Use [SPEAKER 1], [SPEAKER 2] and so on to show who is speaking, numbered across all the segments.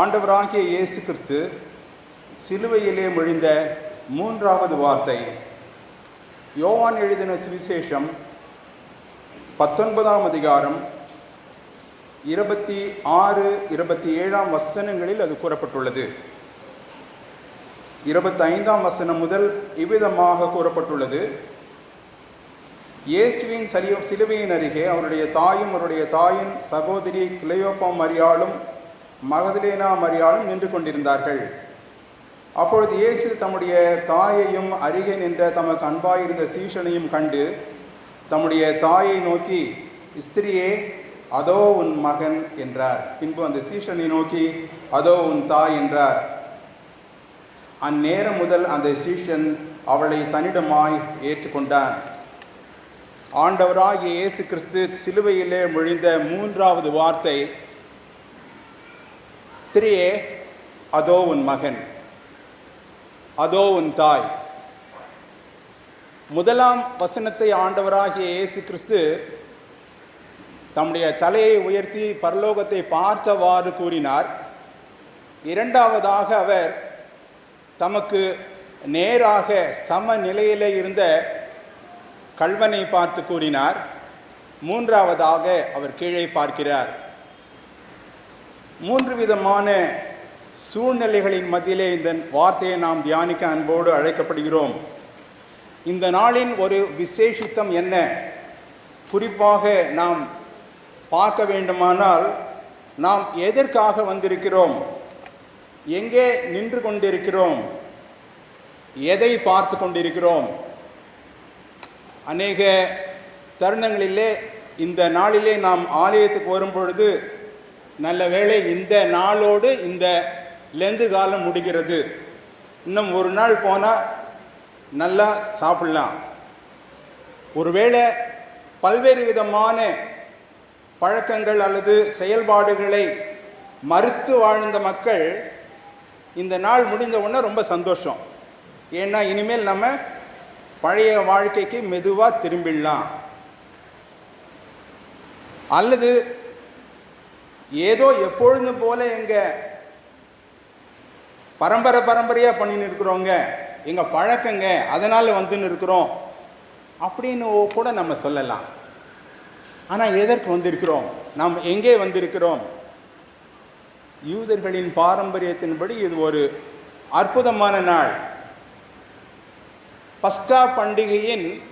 [SPEAKER 1] ஆண்டவராகிய இயேசு கிறிஸ்து சிலுவையிலே மொழிந்த மூன்றாவது வார்த்தை. யோவான் எழுதின சுவிசேஷம் பத்தொன்பதாம் அதிகாரம் இருபத்தி ஆறு இருபத்தி ஏழாம் வசனங்களில் அது கூறப்பட்டுள்ளது. இருபத்தி ஐந்தாம் வசனம் முதல் இவ்விதமாக கூறப்பட்டுள்ளது. இயேசுவின் சரிய சிலுவையின் அருகே அவருடைய தாயும் அவருடைய தாயின் சகோதரி கிளையோப்பா மரியாளும் மகதலேனா மரியாளும் நின்று கொண்டிருந்தார்கள். அப்பொழுது இயேசு தம்முடைய தாயையும் அருகே நின்ற தமக்கு அன்பாயிருந்த சீஷனையும் கண்டு தம்முடைய தாயை நோக்கி ஸ்திரியே அதோ உன் மகன் என்றார். பின்பு அந்த சீஷனை நோக்கி அதோ உன் தாய் என்றார். அந்நேரம் முதல் அந்த சீஷன் அவளை தன்னிடமாய் ஏற்றுக்கொண்டான். ஆண்டவராகிய இயேசு கிறிஸ்து சிலுவையிலே மொழிந்த மூன்றாவது வார்த்தை ஸ்திரியே அதோ உன் மகன். அதோ உன் தாய். முதலாம் வசனத்தை ஆண்டவராகிய இயேசு கிறிஸ்து தம்முடைய தலையை உயர்த்தி பரலோகத்தை பார்த்தவாறு கூறினார். இரண்டாவதாக அவர் தமக்கு நேராக சம நிலையிலே இருந்த கல்வனை பார்த்து கூறினார். மூன்றாவதாக அவர் கீழே பார்க்கிறார். மூன்று விதமான சூழ்நிலைகளின் மத்தியிலே இந்த வார்த்தையை நாம் தியானிக்க அன்போடு அழைக்கப்படுகிறோம். இந்த நாளின் ஒரு விசேஷித்தம் என்ன? குறிப்பாக நாம் பார்க்க வேண்டுமானால் நாம் எதற்காக வந்திருக்கிறோம்? எங்கே நின்று கொண்டிருக்கிறோம்? எதை பார்த்து கொண்டிருக்கிறோம்? அநேக தருணங்களிலே இந்த நாளிலே நாம் ஆலயத்துக்கு வரும் பொழுது நல்ல வேளை இந்த நாளோடு இந்த லெந்து காலம் முடிகிறது. இன்னும் ஒரு நாள் போனால் நல்லா சாப்பிடலாம். ஒருவேளை பல்வேறு விதமான பழக்கங்கள் அல்லது செயல்பாடுகளை மறுத்து வாழ்ந்த மக்கள் இந்த நாள் முடிந்த உடனே ரொம்ப சந்தோஷம். ஏன்னா இனிமேல் நம்ம பழைய வாழ்க்கைக்கு மெதுவாக திரும்பிடலாம். அல்லது ஏதோ எப்பொழுதும் போல எங்க பரம்பரை பரம்பரையாக பண்ணின்னு இருக்கிறோங்க. எங்கள் பழக்கங்க அதனால் வந்துன்னு இருக்கிறோம். அப்படின்னு கூட நம்ம சொல்லலாம். ஆனால் எதற்கு வந்திருக்கிறோம்? நாம் எங்கே வந்திருக்கிறோம்? யூதர்களின் பாரம்பரியத்தின்படி இது ஒரு அற்புதமான நாள். பஸ்கா பண்டிகையின்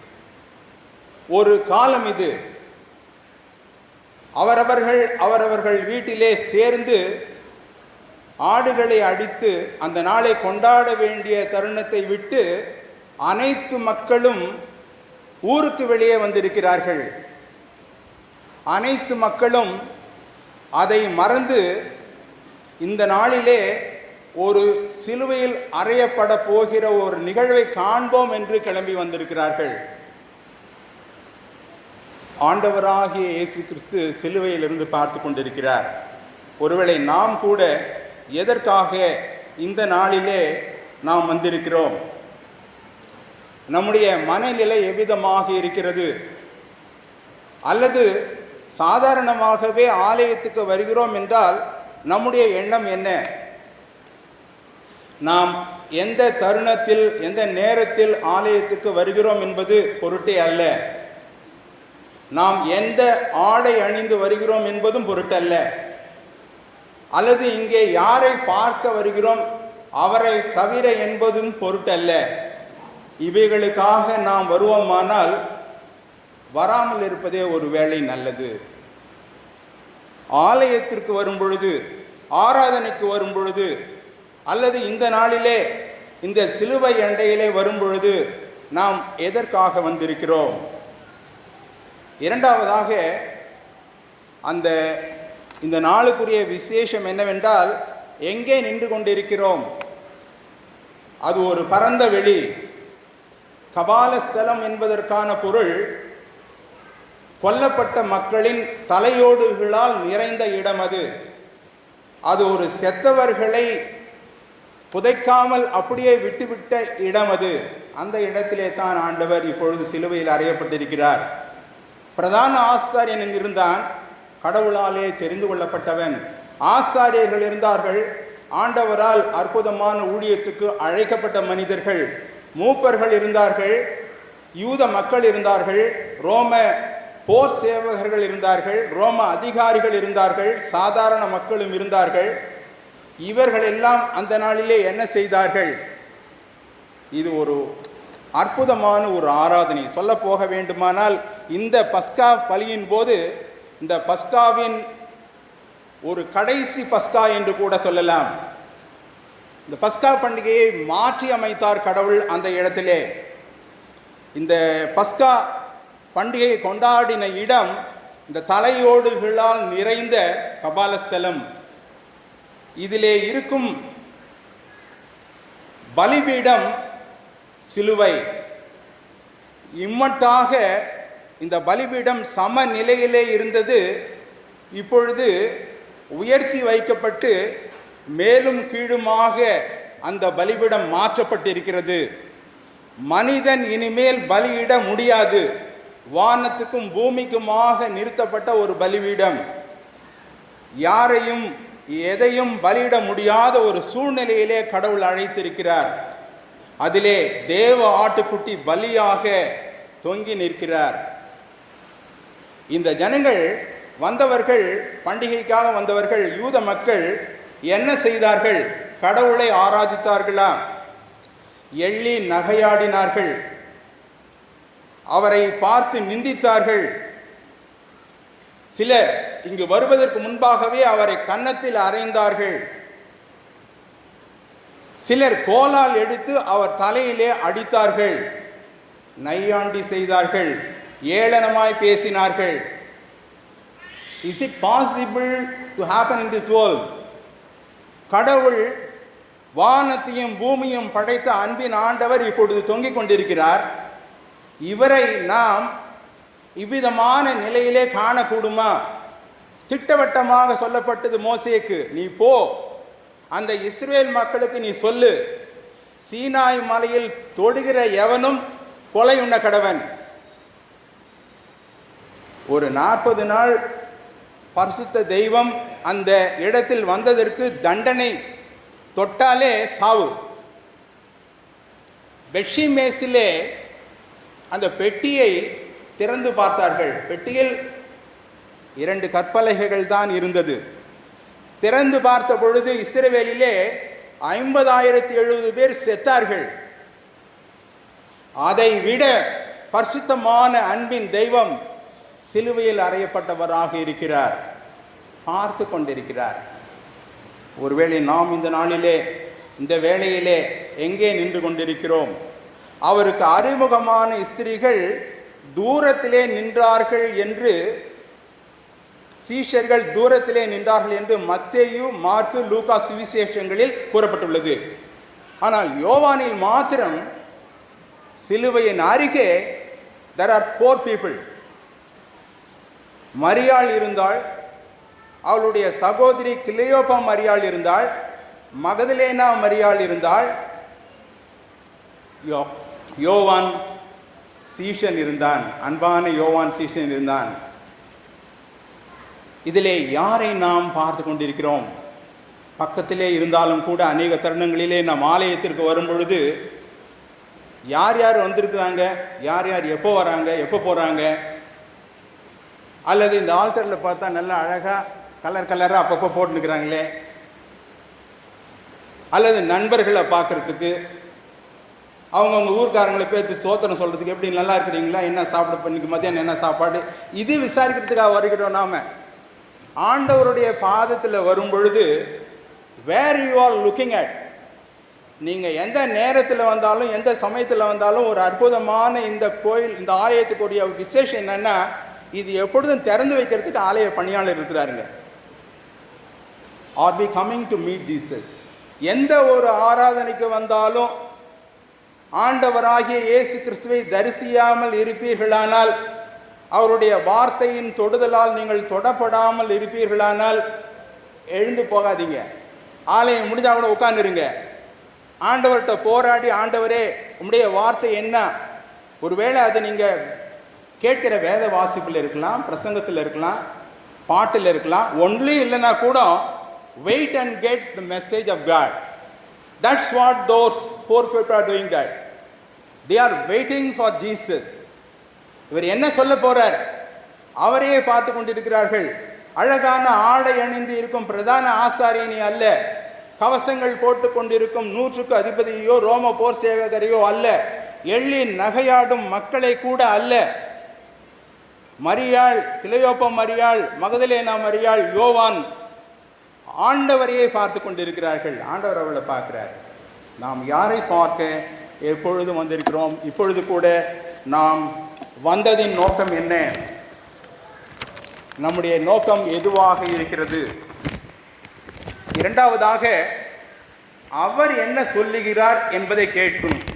[SPEAKER 1] ஒரு காலம் இது. அவரவர்கள் அவரவர்கள் வீட்டிலே சேர்ந்து ஆடுகளை அடித்து அந்த நாளை கொண்டாட வேண்டிய தருணத்தை விட்டு அனைத்து மக்களும் ஊருக்கு வெளியே வந்திருக்கிறார்கள். அனைத்து மக்களும் அதை மறந்து இந்த நாளிலே ஒரு சிலுவையில் அறையப்பட போகிற ஒரு நிகழ்வை காண்போம் என்று கிளம்பி வந்திருக்கிறார்கள். ஆண்டவராகிய இயேசு கிறிஸ்து சிலுவையிலிருந்து பார்த்து கொண்டிருக்கிறார். ஒருவேளை நாம் கூட எதற்காக இந்த நாளிலே நாம் வந்திருக்கிறோம்? நம்முடைய மனநிலை எவ்விதமாக இருக்கிறது? அல்லது சாதாரணமாகவே ஆலயத்துக்கு வருகிறோம் என்றால் நம்முடைய எண்ணம் என்ன? நாம் எந்த தருணத்தில் எந்த நேரத்தில் ஆலயத்துக்கு வருகிறோம் என்பது பொருட்டே அல்ல. நாம் எந்த ஆடை அணிந்து வருகிறோம் என்பதும் பொருட்டல்ல. அல்லது இங்கே யாரை பார்க்க வருகிறோம் அவரை தவிர என்பதும் பொருட்டல்ல. இவைகளுக்காக நாம் வருவோமானால் வராமல் இருப்பதே ஒரு வேளை நல்லது. ஆலயத்திற்கு வரும் பொழுது ஆராதனைக்கு வரும் பொழுது அல்லது இந்த நாளிலே இந்த சிலுவை அண்டையிலே வரும் பொழுது நாம் எதற்காக வந்திருக்கிறோம்? இரண்டாவதாக அந்த இந்த நாளுக்குரிய விசேஷம் என்னவென்றால் எங்கே நின்று கொண்டிருக்கிறோம்? அது ஒரு பரந்த வெளி. கபாலஸ்தலம் என்பதற்கான பொருள் கொல்லப்பட்ட மக்களின் தலையோடுகளால் நிறைந்த இடம் அது. அது ஒரு செத்தவர்களை புதைக்காமல் அப்படியே விட்டுவிட்ட இடம் அது. அந்த இடத்திலே தான் ஆண்டவர் இப்பொழுது சிலுவையில் அறையப்பட்டிருக்கிறார். பிரதான ஆசாரியன் இருந்தான் கடவுளாலே தெரிந்து கொள்ளப்பட்டவன். ஆசாரியர்கள் இருந்தார்கள். ஆண்டவரால் அற்புதமான ஊழியத்துக்கு அழைக்கப்பட்ட மனிதர்கள். மூப்பர்கள் இருந்தார்கள். யூத மக்கள் இருந்தார்கள். ரோம போர் சேவகர்கள் இருந்தார்கள். ரோம அதிகாரிகள் இருந்தார்கள். சாதாரண மக்களும் இருந்தார்கள். இவர்கள் எல்லாம் அந்த நாளிலே என்ன செய்தார்கள்? இது ஒரு அற்புதமான ஒரு ஆராதனை. சொல்ல போக வேண்டுமானால் இந்த பஸ்கா பலியின் போது இந்த பஸ்காவின் ஒரு கடைசி பஸ்கா என்று கூட சொல்லலாம். இந்த பஸ்கா பண்டிகையை மாற்றி அமைத்தார் கடவுள் அந்த இடத்திலே. இந்த பஸ்கா பண்டிகையை கொண்டாடின இடம் இந்த தலையோடுகளால் நிறைந்த கபாலஸ்தலம். இதிலே இருக்கும் பலிபீடம் சிலுவை. இம்மட்டாக இந்த பலிபீடம் சம நிலையிலே இருந்தது. இப்பொழுது உயர்த்தி வைக்கப்பட்டு மேலும் கீழுமாக அந்த பலிபீடம் மாற்றப்பட்டிருக்கிறது. மனிதன் இனிமேல் பலியிட முடியாது. வானத்துக்கும் பூமிக்குமாக நிறுத்தப்பட்ட ஒரு பலிபீடம். யாரையும் எதையும் பலியிட முடியாத ஒரு சூழ்நிலையிலே கடவுள் அழைத்திருக்கிறார். அதிலே தேவ ஆட்டுக்குட்டி பலியாக தொங்கி நிற்கிறார். இந்த ஜனங்கள் வந்தவர்கள் பண்டிகைக்காக வந்தவர்கள் யூத மக்கள் என்ன செய்தார்கள்? கடவுளை ஆராதித்தார்களா? எள்ளி நகையாடினார்கள். அவரை பார்த்து நிந்தித்தார்கள். சிலர் இங்கு வருவதற்கு முன்பாகவே அவரை கன்னத்தில் அறைந்தார்கள். சிலர் கோலால் எடுத்து அவர் தலையிலே அடித்தார்கள். நையாண்டி செய்தார்கள். ஏளனமாய் பேசினார்கள். Is it possible to happen in this world கடவுள் வானத்தையும் பூமியும் படைத்த அன்பின் ஆண்டவர் இப்பொழுது தொங்கிக் கொண்டிருக்கிறார். இவரை நாம் இவ்விதமான நிலையிலே காணக்கூடுமா? திட்டவட்டமாக சொல்லப்பட்டது மோசேக்கு நீ போ. அந்த இஸ்ரேல் மக்களுக்கு நீ சொல்லு. சீனாய் மலையில் தொடுகிற எவனும் கொலை உண்ண கடவன். ஒரு நாற்பது நாள் பரிசுத்த தெய்வம் அந்த இடத்தில் வந்ததற்கு தண்டனை தொட்டாலே சாவு. பெஷிமேஸிலே அந்த பெட்டியை திறந்து பார்த்தார்கள். பெட்டியில் இரண்டு கற்பலகைகள் தான் இருந்தது. திறந்து பார்த்த பொழுது இஸ்ரவேலிலே ஐம்பதாயிரத்தி எழுபது பேர் செத்தார்கள். அதை விட பரிசுத்தமான அன்பின் தெய்வம் சிலுவையில் அறையப்பட்டவராக இருக்கிறார். பார்த்து கொண்டிருக்கிறார். ஒருவேளை நாம் இந்த நாளிலே இந்த வேளையிலே எங்கே நின்று கொண்டிருக்கிறோம்? அவருக்கு அறிமுகமான ஸ்திரீகள் தூரத்திலே நின்றார்கள் என்று சீஷர்கள் தூரத்திலே நின்றார்கள் என்று மத்தேயு மார்க்கு லூகா சுவிசேஷங்களில் கூறப்பட்டுள்ளது. ஆனால் யோவானில் மாத்திரம் சிலுவையின் அருகே தெர் ஆர் ஃபோர் பீப்புள் மரியாள் இருந்தால் அவளுடைய சகோதரி கிளியோபா மரியாள் இருந்தாள் மகதலேனா மரியாள் இருந்தாள் யோ யோவான் சீஷன் இருந்தான் அன்பான யோவான் சீஷன் இருந்தான். இதிலே யாரை நாம் பார்த்து கொண்டிருக்கிறோம்? பக்கத்திலே இருந்தாலும் கூட அநேக தருணங்களிலே நாம் ஆலயத்திற்கு வரும் பொழுது யார் யார் வந்திருக்கிறாங்க? யார் யார் எப்போ வராங்க? எப்போ போகிறாங்க அல்லது இந்த ஆல்டரில் பார்த்தா நல்லா அழகாக கலர் கலராக அப்பப்போ போட்டுருக்குறாங்களே அல்லது நண்பர்களை பார்க்குறதுக்கு அவங்கவுங்க ஊர்க்காரங்களை பேர்த்து சோத்திரம் சொல்கிறதுக்கு எப்படி நல்லா இருக்கிறீங்களா என்ன சாப்பிட பண்ணிக்கு மத்தியானம் என்ன சாப்பாடு இது விசாரிக்கிறதுக்காக வருகிறோம் நாம். ஆண்டவருடைய பாதத்தில் வரும் பொழுது where you are looking at நீங்கள் எந்த நேரத்தில் வந்தாலும் எந்த சமயத்தில் வந்தாலும் ஒரு அற்புதமான இந்த கோயில் இந்த ஆலயத்துக்குரிய விசேஷம் என்னென்னா இது எப்பொழுதும் திறந்து வைக்கிறதுக்கு ஆலய பணியாளர் இருக்கிறாருங்க. Are be coming to meet Jesus எந்த ஒரு ஆராதனைக்கு வந்தாலும் ஆண்டவராகிய இயேசு கிறிஸ்துவை தரிசியாமல் இருப்பீர்களானால் அவருடைய வார்த்தையின் தொடுதலால் நீங்கள் தொடப்படாமல் இருப்பீர்களானால் எழுந்து போகாதீங்க. ஆலயம் முடிஞ்சால் கூட உட்காந்துருங்க ஆண்டவர்கிட்ட போராடி ஆண்டவரே உங்களுடைய வார்த்தை என்ன? ஒருவேளை அதை நீங்கள் கேட்கிற வேத வாசிப்பில் இருக்கலாம் பிரசங்கத்தில் இருக்கலாம் பாட்டில் இருக்கலாம் ஒன்லி இல்லைன்னா கூட wait and get the message of God that's what those four people are doing that they are waiting for Jesus இவர் என்ன சொல்ல போகிறார் அவரையே பார்த்து கொண்டிருக்கிறார்கள். அழகான ஆடை அணிந்து இருக்கும் பிரதான ஆசாரியனி அல்ல. கவசங்கள் போட்டு கொண்டிருக்கும் நூற்றுக்கு அதிபதியோ ரோம போர் சேவகரையோ அல்ல. எள்ளி நகையாடும் மக்களை கூட அல்ல. மரியாள் கிளையோப்ப மரியாள் மகதலேனா மரியாள் யோவான் ஆண்டவரையே பார்த்து கொண்டிருக்கிறார்கள். ஆண்டவர் அவளை பார்க்கிறார். நாம் யாரை பார்க்க எப்பொழுதும் வந்திருக்கிறோம்? இப்பொழுது கூட நாம் வந்ததின் நோக்கம் என்ன? நம்முடைய நோக்கம் எதுவாக இருக்கிறது? இரண்டாவதாக அவர் என்ன சொல்லுகிறார் என்பதை கேட்கணும்.